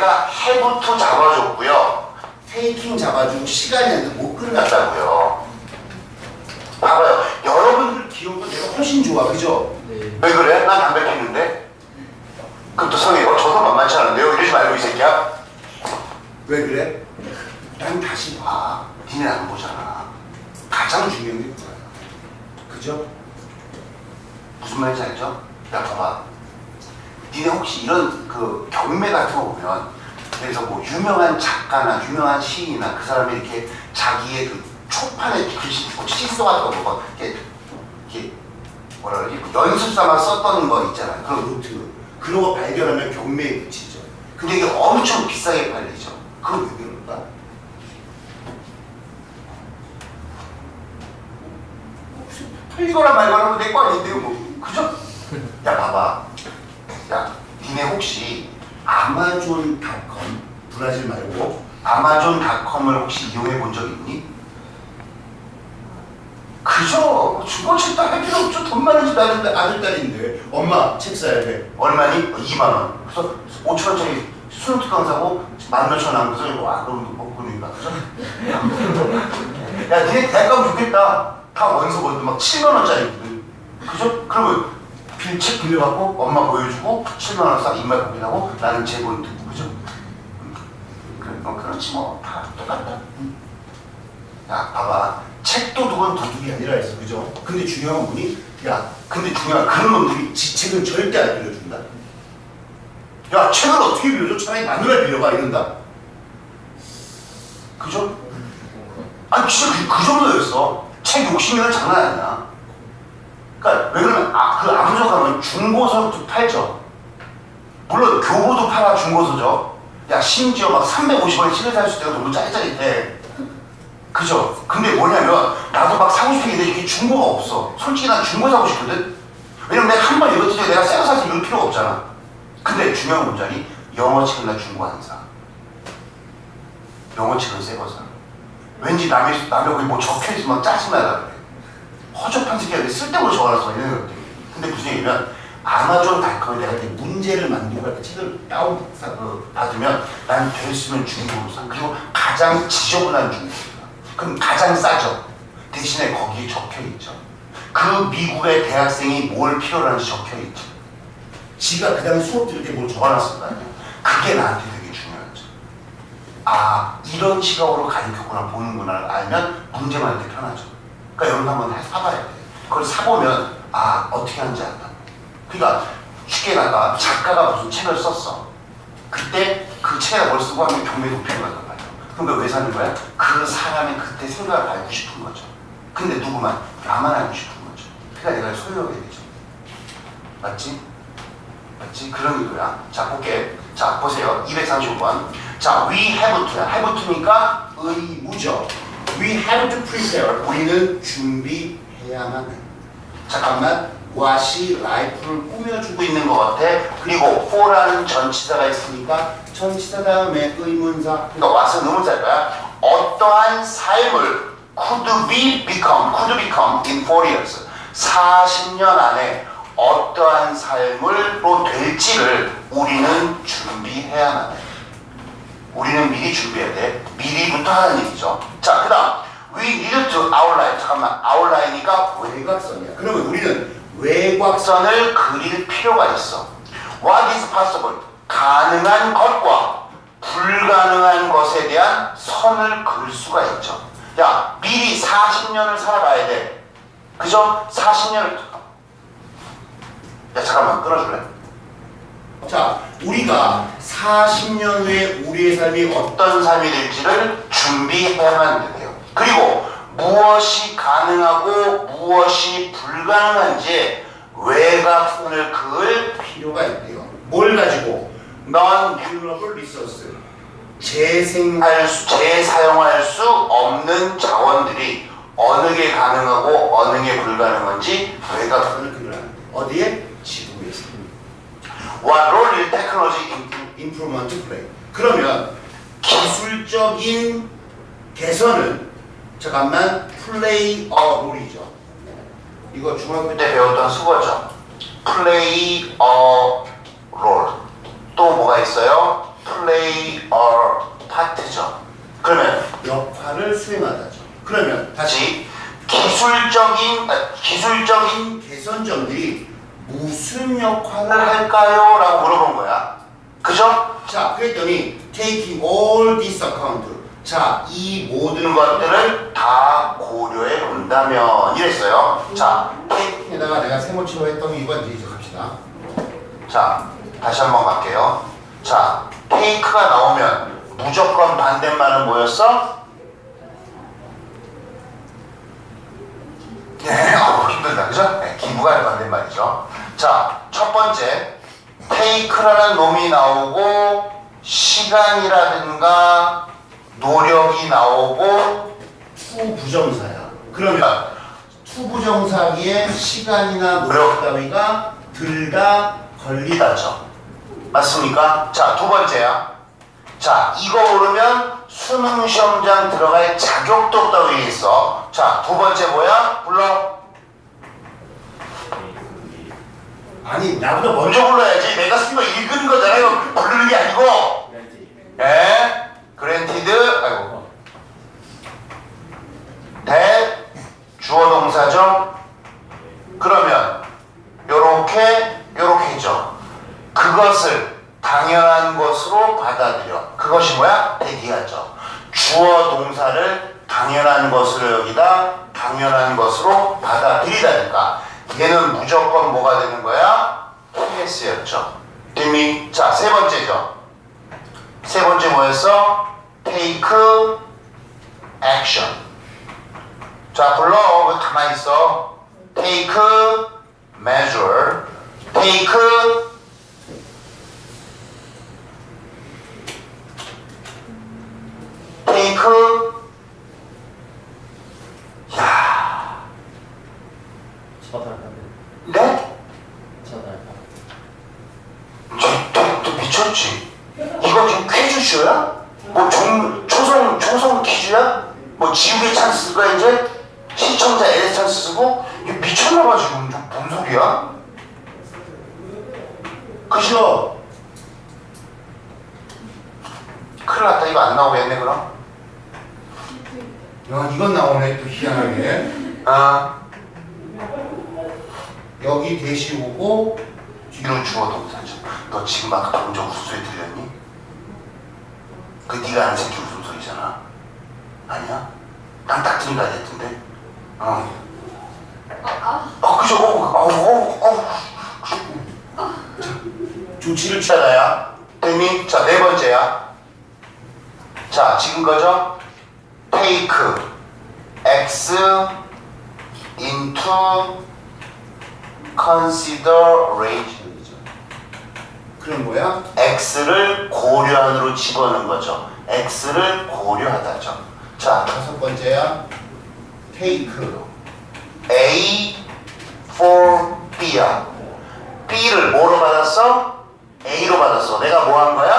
내가 해부터 잡아줬고요. 테이킹 잡아주고 시간이 안돼못 끝났다고요. 봐봐요. 여러분들 기억도 내가 훨씬 좋아, 그죠? 네. 왜 그래? 난 담배 피는데? 그럼 또 성이 어, 저도 만만치 않은데요? 이러지 말고 이 새끼야. 왜 그래? 난 다시 봐. 니네 안 보잖아. 가장 중요한 게 그거야. 그죠? 무슨 말인지 알죠? 야 봐봐. 니네 혹시 이런 그 경매 같은 거 보면 그래서 뭐 유명한 작가나 유명한 시인이나 그 사람이 이렇게 자기의 그 초판에 글씨 쓰고 시소 같은 거 뭐, 이렇게 이렇게 뭐라 그러지? 그 연습 삼아 썼던 거 있잖아요. 그런 노트. 그런 거 발견하면 경매에 붙이죠. 근데 이게 엄청 비싸게 팔리죠. 그건 왜 그럴까? 팔리거나 말거나 하면 내거 아닌데요, 뭐. 그죠? 야, 봐봐. 야, 니네 혹시 아마존닷컴, 브라질 말고 아마존닷컴을 혹시 이용해 본 적 있니? 그죠? 주거책 다할 필요 없죠. 돈 많은 집 아들, 아들 딸인데. 엄마, 책 사야 돼. 얼마니? 2만 원. 그래서 5천 원짜리 수능 특강 사고 만 몇천 원 이거 아, 그럼 뭐 보니까. 그죠? 야, 니네 가면 좋겠다. 다 원서 보는데 막 7만 원짜리. 그죠? 그러면 빌책 빌려갖고 엄마 보여주고 7만 원 싹 입맛 고민하고 나는 제본 듣고. 그죠? 음, 그래, 어, 그렇지 뭐. 다 똑같다. 음. 야, 봐봐. 책도 두건 도둑이 아니라 했어, 그죠? 근데 중요한 분이, 야, 근데 중요한 그런 놈들이 지 책은 절대 안 빌려준다. 야, 책을 어떻게 빌려줘? 차라리 마누라 빌려봐, 이런다. 그죠? 아니, 진짜 그, 그 정도였어. 책 욕심이란 장난 아니야. 그러니까, 왜 그러면, 아, 그 가면 중고서도 팔죠. 물론, 교보도 팔아, 중고서죠. 야, 심지어 막 350원에 책을 살 수 있다가 너무 짜릿짜릿해. 그죠? 근데 뭐냐면 나도 막 사고 싶은 게 있는데 이게 중고가 없어. 솔직히 난 중고 사고 싶거든. 왜냐면 내가 한 번 읽었을 때 내가 새거 사서 읽을 필요가 없잖아. 근데 중요한 문장이 영어 책은 나 중고 안 사. 영어 책은 새거 사. 왠지 남의 남의 거기 뭐 적혀 있으면 그래. 허접한 새끼가 왜 쓸데없는 적어놨어 이런 것들. 근데 무슨 얘기냐면 아마존 닷컴에 내가 이렇게 문제를 만들고 책을 다운 받으면 난 됐으면 중고로 사. 그리고 가장 지저분한 중고. 그럼 가장 싸죠. 대신에 거기에 적혀 있죠. 그 미국의 대학생이 뭘 필요로 하는지 적혀 있죠. 지가 그 다음에 수업 들을 때 뭘 적어놨을 거 아니에요. 그게 나한테 되게 중요하죠. 아, 이런 시각으로 가르쳤구나, 보는구나를 알면 문제만 할때 편하죠. 그러니까 여러분 한번 해- 사봐야 돼. 그걸 사보면, 아, 어떻게 하는지 안다. 그러니까 쉽게 나가 작가가 무슨 책을 썼어. 그때 그 책에 뭘 쓰고 하면 경매 도피를 간단 말이야. 그러니까 왜 사는 거야? 그 사람의 그때 생각을 알고 싶은 거죠. 근데 누구만? 나만 알고 싶은 거죠. 그러니까 내가 소유하게 되죠. 맞지? 맞지? 그런 의도야. 자, 볼게. 자, 보세요. 235번. 자, we have to야. have to니까 의무죠. We have to prepare. 우리는 준비해야만 해. 잠깐만. what이 life를 꾸며주고 있는 것 같아. 그리고 for라는 전치사가 있으니까 전치사 다음에 의문사. 그러니까 what은 의문사일 거야. 어떠한 삶을 could be become, could become in four years. 40년 안에 어떠한 삶을로 될지를 우리는 준비해야만 해. 우리는 미리 준비해야 돼. 미리부터 하는 얘기죠. 자, 그 다음. We need to outline. 잠깐만. outline이가 외곽선이야. 그러면 우리는 외곽선을 그릴 필요가 있어. What is possible? 가능한 것과 불가능한 것에 대한 선을 그을 수가 있죠. 야, 미리 40년을 살아가야 돼. 그죠? 40년을. 야, 잠깐만. 끊어줄래? 자, 우리가 40년 후에 우리의 삶이 어떤 삶이 될지를 준비해야만 돼요. 그리고 무엇이 가능하고 무엇이 불가능한지 외곽선을 그을 필요가 있대요. 뭘 가지고? Non-renewable resource. 재생할 수, 재사용할 수 없는 자원들이 어느 게 가능하고 어느 게 불가능한지 외곽선을 그리라는 거예요. 어디에? What role will technology improve- improvement play? 그러면 기술적인 개선은 잠깐만 play a role이죠. 이거 중학교 때 배웠던 수거죠. play a role. 또 뭐가 있어요? play a part죠. 그러면 역할을 수행하다죠. 그러면 다시 기술적인 아, 기술적인 개선점들이 무슨 역할을 할까요? 라고 물어본 거야. 그죠? 자, 그랬더니 taking all this account. 자, 이 모든 것들을 다 고려해 본다면 이랬어요. 자, take에다가 내가 세모치로 했던 이번 이제 갑시다. 자, 다시 한번 갈게요. 자, 테이크가 나오면 무조건 반대말은 뭐였어? 네, 어, 힘들다, 그죠? 네, 기부가 반대말이죠. 자, 첫 번째, 테이크라는 놈이 나오고, 시간이라든가, 노력이 나오고, 투 부정사야. 그러면, 투 부정사기에 시간이나 노력 따위가 들다 걸리다죠. 맞습니까? 자, 두 번째야. 자, 이거 모르면 수능 시험장 들어갈 자격도 없다고 얘기 있어. 자, 두 번째 뭐야? 불러. 아니, 나보다 먼저 불러야지. 내가 쓴 거 읽은 거잖아. 이거 부르는 게 아니고. 예? 그랜티드, 아이고. 대, 주어 동사죠? 그러면, 요렇게, 요렇게죠. 그것을 당연한 것으로 받아들여. 그것이 뭐야? 대기하죠. 주어 동사를 당연한 것으로 여기다 당연한 것으로 받아들이다니까. 얘는 무조건 뭐가 되는 거야? TS였죠. 됐니? 자, 세 번째죠. 세 번째 뭐였어? Take action. 자, 불러. 왜 가만히 있어? Take measure. Take 테이크 야 처단하는 네? 처단 저, 저, 저 미쳤지 이거 지금 퀴즈 쇼야? 뭐 종, 초성 초성 퀴즈야? 뭐 지우개 찬스 쓸 거야 이제? 시청자 LS 찬스 쓰고? 이거 미쳤나봐 지금 좀뭔 소리야? 그죠? 큰일 났다 이거 안 나오겠네 그럼 야, 이건 나오네 또 희한하게 아 여기 대시 오고 뒤로 주어 동사죠. 너 지금 아까 동정 웃음소리 들렸니? 그 네가 아는 새끼 웃음소리잖아. 아니야? 난 딱 들은 거 같은데. 어. 아, 그죠? 어, 어, 어, 어. 조치를 취하다야. 됐니? 자, 네 번째야. 자, 지금 거죠? Take x into consideration이죠. 그런 거야? x를 고려안으로 집어넣는 거죠. x를 고려하다죠. 자, 다섯 번째야 take A for B야. B를 뭐로 받았어? A로 받았어. 내가 뭐 한 거야?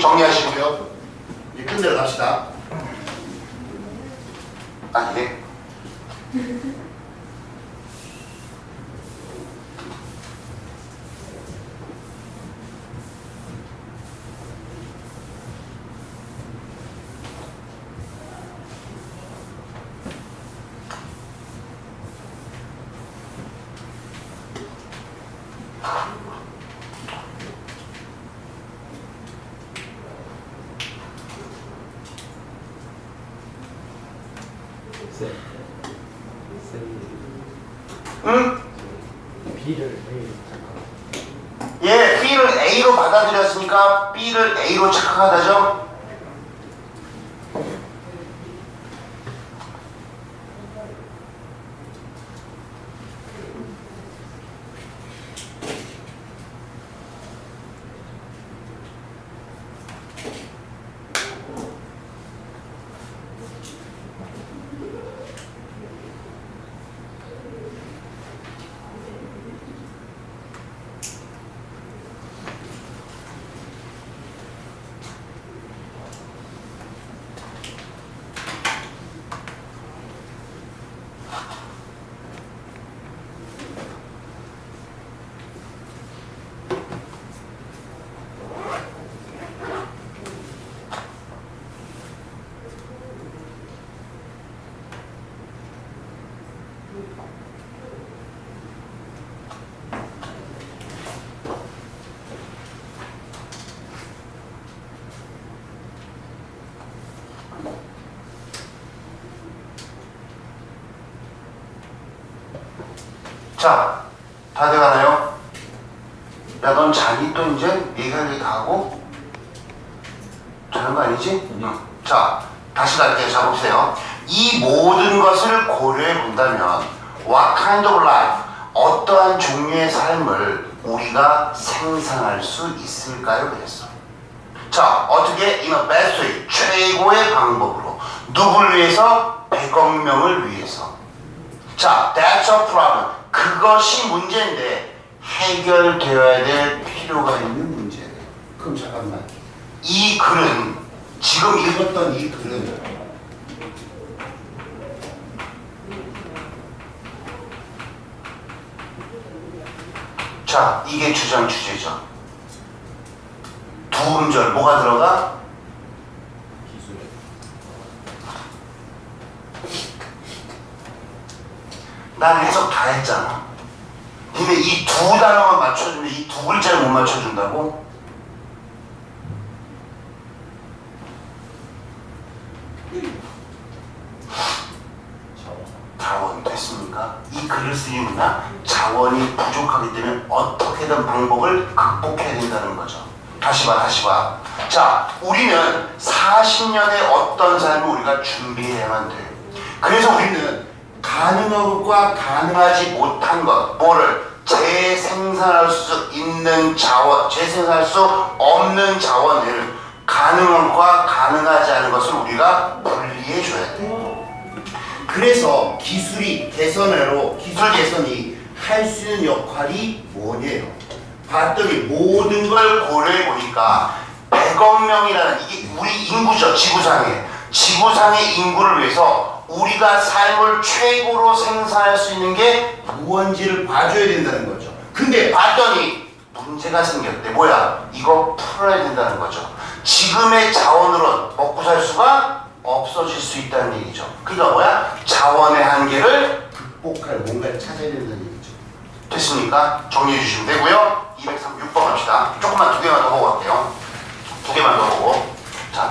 정리하시고요. 이제 끝내러 갑시다 아, 예. 예, B를 A로 받아들였으니까 B를 A로 착각하다죠? 자, 다 돼가나요? 야, 넌 자니 또 이제 얘기 다 하고? 자는 거 아니지? 응. 자, 다시 갈게요. 자, 보세요. 이 모든 것을 고려해 본다면, what kind of life, 어떠한 종류의 삶을 우리가 생산할 수 있을까요? 그랬어. 자, 어떻게 in a best way, 최고의 방법으로 누굴 위해서? 100억 명을 위해서. 자, that's a problem. 그것이 문제인데 해결되어야 될 필요가 있는 문제예요. 그럼 잠깐만. 이 글은 지금 읽 읽었던 이 글은 자, 이게 주장 주제죠. 두 음절 뭐가 들어가? 기술. 난 해석 다 했잖아. 근데 이 두 단어만 맞춰주면 이 두 글자를 못 맞춰준다고? 자원. 됐습니까? 이 글을 쓰기보다 자원이 부족하기 때문에 어떻게든 방법을 극복해야 된다는 거죠. 다시 봐, 다시 봐. 자, 우리는 40년의 어떤 삶을 우리가 준비해야만 돼요. 그래서 우리는 가능한 것과 가능하지 못한 것, 뭐를 재생산할 수 있는 자원, 재생산할 수 없는 자원을 가능한 것과 가능하지 않은 것을 우리가 분리해 줘야 돼요. 그래서 기술이 개선으로 기술 개선이 할 수 있는 역할이 뭐냐요? 봤더니 모든 걸 고려해 보니까 100억 명이라는 이게 우리 인구죠 지구상에 지구상의 인구를 위해서 우리가 삶을 최고로 생산할 수 있는 게 무언지를 봐줘야 된다는 거죠. 근데 봤더니 문제가 생겼대 뭐야 이거 풀어야 된다는 거죠 지금의 자원으로 먹고 살 수가 없어질 수 있다는 얘기죠 그러니까 뭐야 자원의 한계를 극복할 뭔가를 찾아야 된다는 얘기죠. 됐습니까? 정리해 주시면 되고요. 236번 합시다. 조금만 두 개만 더 보고 갈게요. 두 개만 더 보고. 자,